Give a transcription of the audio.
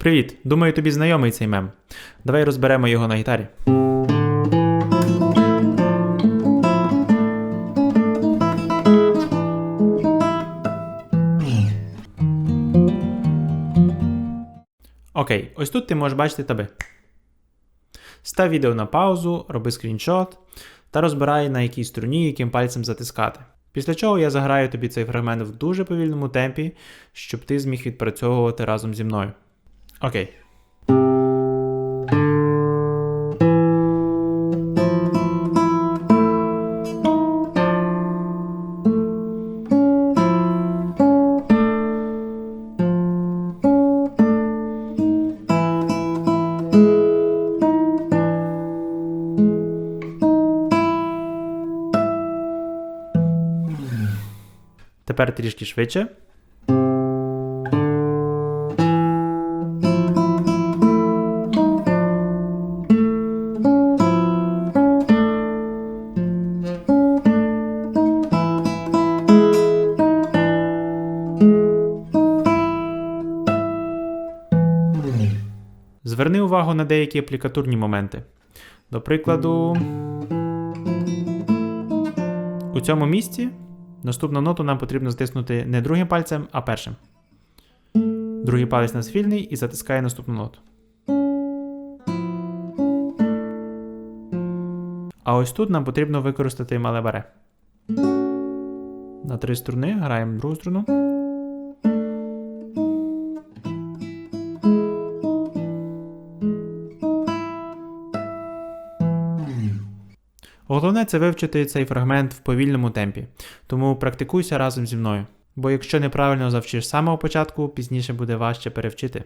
Привіт! Думаю, тобі знайомий цей мем. Давай розберемо його на гітарі. Окей, ось тут ти можеш бачити таби. Став відео на паузу, роби скріншот та розбирай на якій струні яким пальцем затискати. Після чого я заграю тобі цей фрагмент в дуже повільному темпі, щоб ти зміг відпрацьовувати разом зі мною. Окей. Тепер трішки швидше. Зверни увагу на деякі аплікатурні моменти. До прикладу, у цьому місці наступну ноту нам потрібно затиснути не другим пальцем, а першим. Другий палець нас вільний і затискає наступну ноту. А ось тут нам потрібно використати мале баре. На три струни граємо другу струну. Головне це вивчити цей фрагмент в повільному темпі, тому практикуйся разом зі мною. Бо якщо неправильно завчиш з самого початку, пізніше буде важче перевчити.